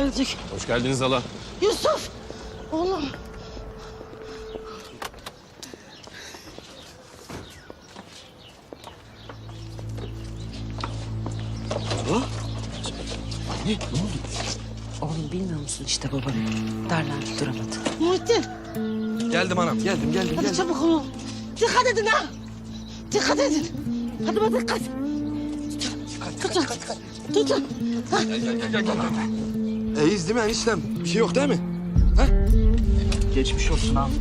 Öldük. Hoş geldiniz hala. Yusuf! Oğlum. Oğlum bilmiyor musun işte babanı? Darlandı duramadı. Muhittin. Geldim anam, geldim, geldim, Hadi geldim. çabuk olun. Dikkat edin ha. Dikkat edin. Hadi bak dikkat. Tutun. Tutun. Ha. İyiyiz değil mi eniştem? Bir şey yok değil mi? Geçmiş olsun abi.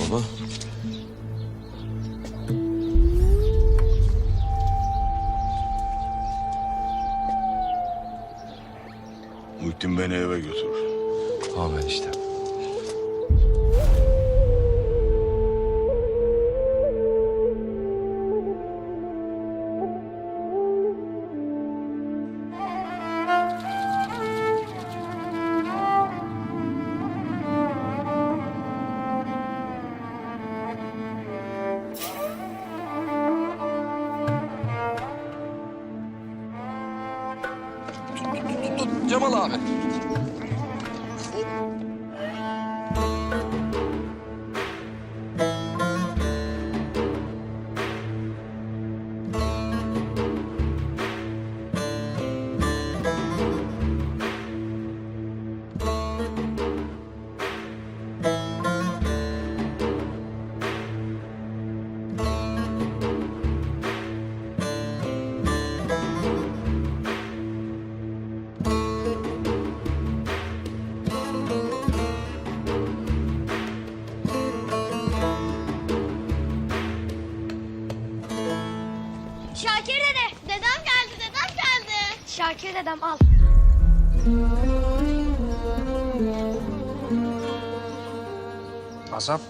Baba. Muhittin beni eve götür. Tamam eniştem. Cemal abi. Şakir dedem al. Azap.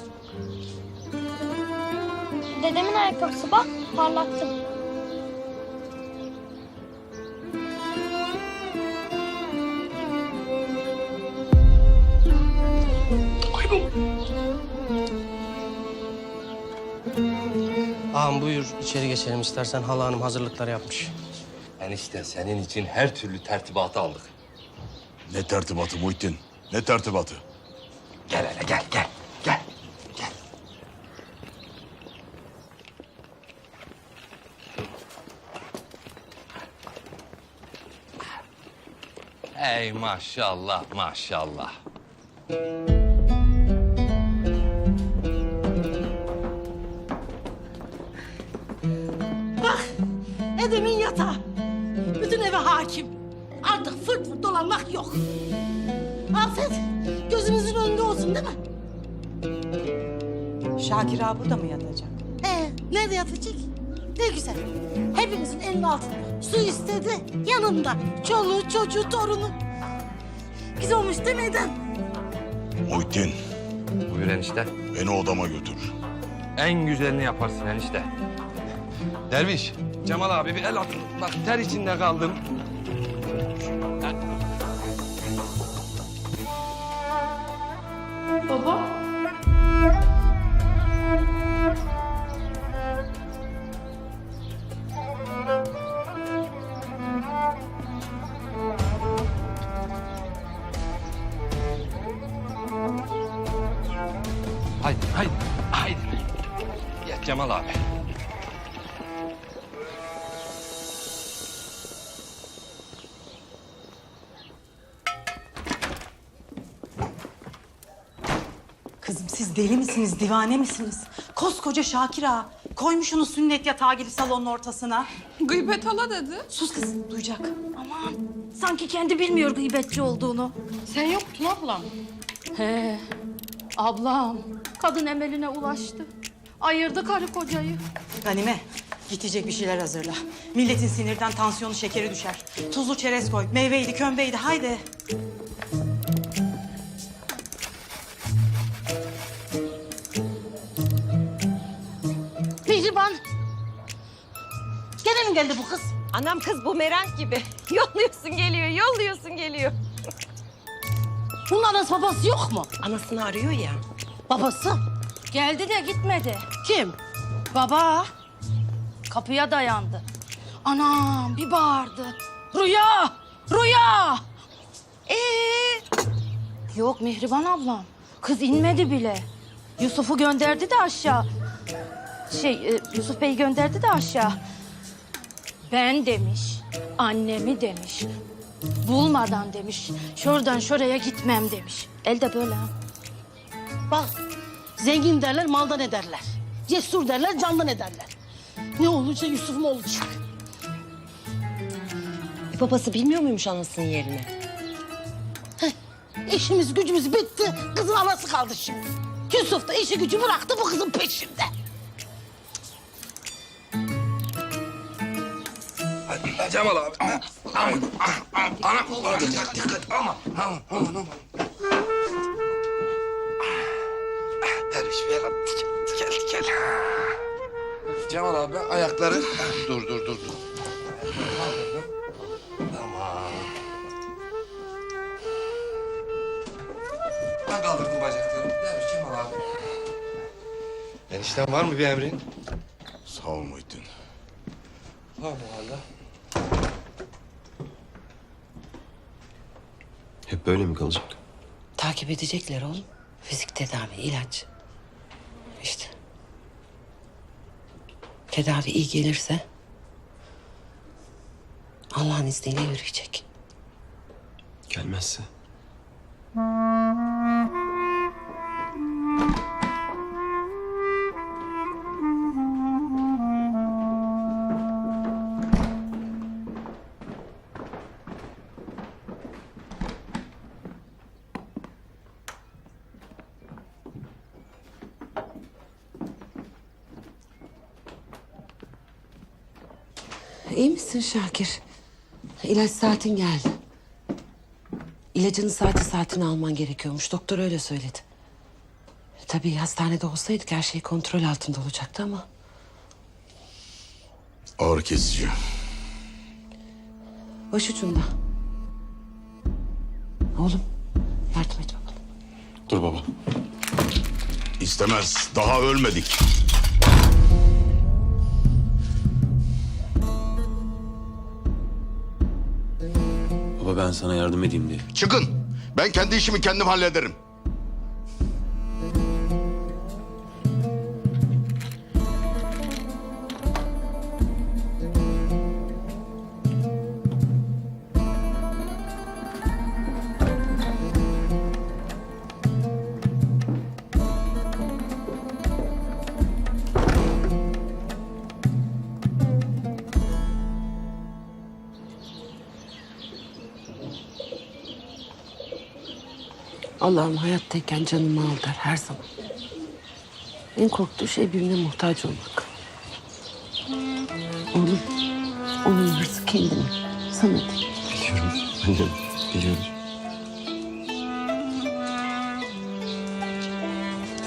Dedemin ayakkabısı bak, parlattım. Ağam buyur içeri geçelim istersen hala hanım hazırlıklar yapmış. Enişte senin için her türlü tertibatı aldık. Ne tertibatı Muhittin? Ne tertibatı? Gel hele gel gel gel. Gel. Ey maşallah maşallah. Bak. Edemin yatağı. Hakim. Artık fırt fırt dolanmak yok. Afet gözümüzün önünde olsun değil mi? Şakir ağa burada mı yatacak? Ee, nerede yatacak? Ne güzel. Hepimizin elinin altında. Su istedi. Yanında. Çoluğu, çocuğu, torunu. Güzel olmuş değil mi Edem? Muhittin, Buyur enişte. beni odama götür. En güzelini yaparsın enişte. Derviş, Cemal abi bir el at. Bak ter içinde kaldım. Haydi, haydi. Gel Cemal abi. Kızım siz deli misiniz, divane misiniz? Koskoca Şakir ağa koymuş onu sünnet yatağı gibi salonun ortasına. Gıybet hala dedi. Sus kızım, duyacak. Aman sanki kendi bilmiyor gıybetçi olduğunu. Sen yoktun ablam. He. Ablam. Kadın emeline ulaştı. Ayırdı karı kocayı. Ganime, gidecek bir şeyler hazırla. Milletin sinirden tansiyonu şekeri düşer. Tuzlu çerez koy, meyveydi, kömbeydi, haydi. Mihriban. Gene mi geldi bu kız? Anam kız bumerang gibi. Yolluyorsun geliyor, yolluyorsun geliyor. Bunun anası babası yok mu? Anasını arıyor ya. Babası? Geldi de gitmedi. Kim? Baba. Kapıya dayandı. Anam bir bağırdı. Rüya! Rüya! Ee? Yok Mihriban ablam. Kız inmedi bile. Yusuf'u gönderdi de aşağı. Şey, e, Yusuf Bey gönderdi de aşağı. Ben demiş, annemi demiş. Bulmadan demiş, şuradan şuraya gitmem demiş. Elde böyle ha. Bak zengin derler maldan ederler. Cesur derler candan ederler. Ne olunca Yusuf'um olacak. Babası bilmiyor muymuş anasının yerini? İşimiz gücümüz bitti. Kızın anası kaldı şimdi. Yusuf da işi gücü bıraktı bu kızın peşinde. Cemal abi. Aman, aman, anam. Dikkat, dikkat. Aman, aman, aman, Cemal abi ayakları. Dur, dur, dur, dur. Tamam. Ben kaldırdım bacaklarımı. Derviş Cemal abi. Enişten var mı bir emrin? Sağ ol Muhittin. Var mı valla? Hep böyle mi kalacak? Takip edecekler oğlum. Fizik tedavi, ilaç. İşte. Tedavi iyi gelirse Allah'ın izniyle yürüyecek. Gelmezse? İyi misin Şakir? İlaç saatin geldi. İlacının saati saatini alman gerekiyormuş. Doktor öyle söyledi. Tabii hastanede olsaydık her şey kontrol altında olacaktı ama... Ağrı kesici. Başucunda. Oğlum yardım et bakalım. Dur baba. İstemez. Daha ölmedik. Baba ben sana yardım edeyim diye. Çıkın. Ben kendi işimi kendim hallederim. Allah'ım hayattayken canımı al der her zaman. En korktuğu şey birine muhtaç olmak. Oğlum, onun hırsı kendine. Sana değil. Biliyorum. Annem. Biliyorum.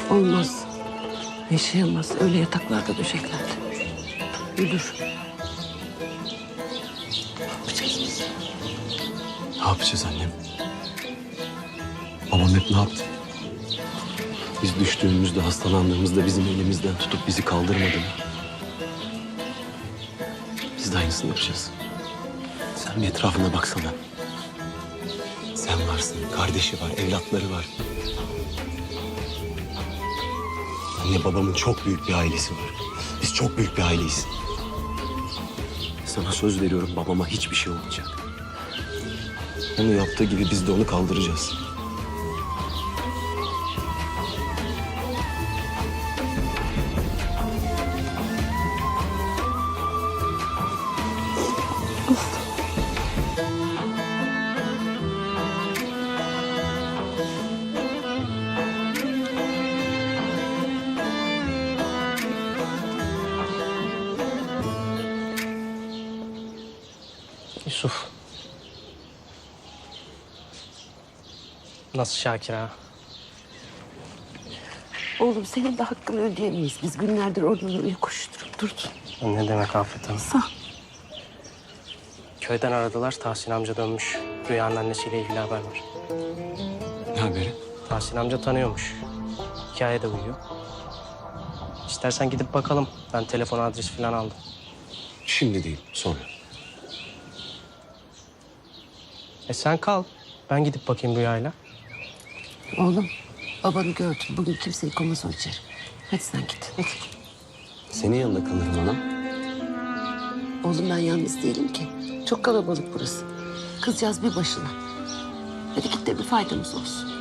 Olmaz. Yaşayamaz. Öyle yataklarda döşeklerde. Ölür. Ne yapacağız annem? Babam hep ne yaptı? Biz düştüğümüzde, hastalandığımızda bizim elimizden tutup bizi kaldırmadı mı? Biz de aynısını yapacağız. Sen bir etrafına baksana. Sen varsın, kardeşi var, evlatları var. Anne babamın çok büyük bir ailesi var. Biz çok büyük bir aileyiz. Sana söz veriyorum babama hiçbir şey olmayacak. Onu yaptığı gibi biz de onu kaldıracağız. Yusuf. Nasıl Şakir ha? Oğlum senin de hakkını ödeyemeyiz. Biz günlerdir oradan oraya koşturup durduk. Ne demek Afet Hanım? Sağ. Köyden aradılar. Tahsin amca dönmüş. Rüyanın annesiyle ilgili haber var. Ne haberi? Tahsin amca tanıyormuş. Hikayede uyuyor. İstersen gidip bakalım. Ben telefon adresi falan aldım. Şimdi değil, sonra. E sen kal. Ben gidip bakayım Rüya'yla. Oğlum babanı gördüm. Bugün kimseyi koymaz o içeri. Hadi sen git. Hadi. Senin yanında kalırım anam. Oğlum ben yalnız değilim ki. Çok kalabalık burası. Kızcağız bir başına. Hadi git de bir faydamız olsun.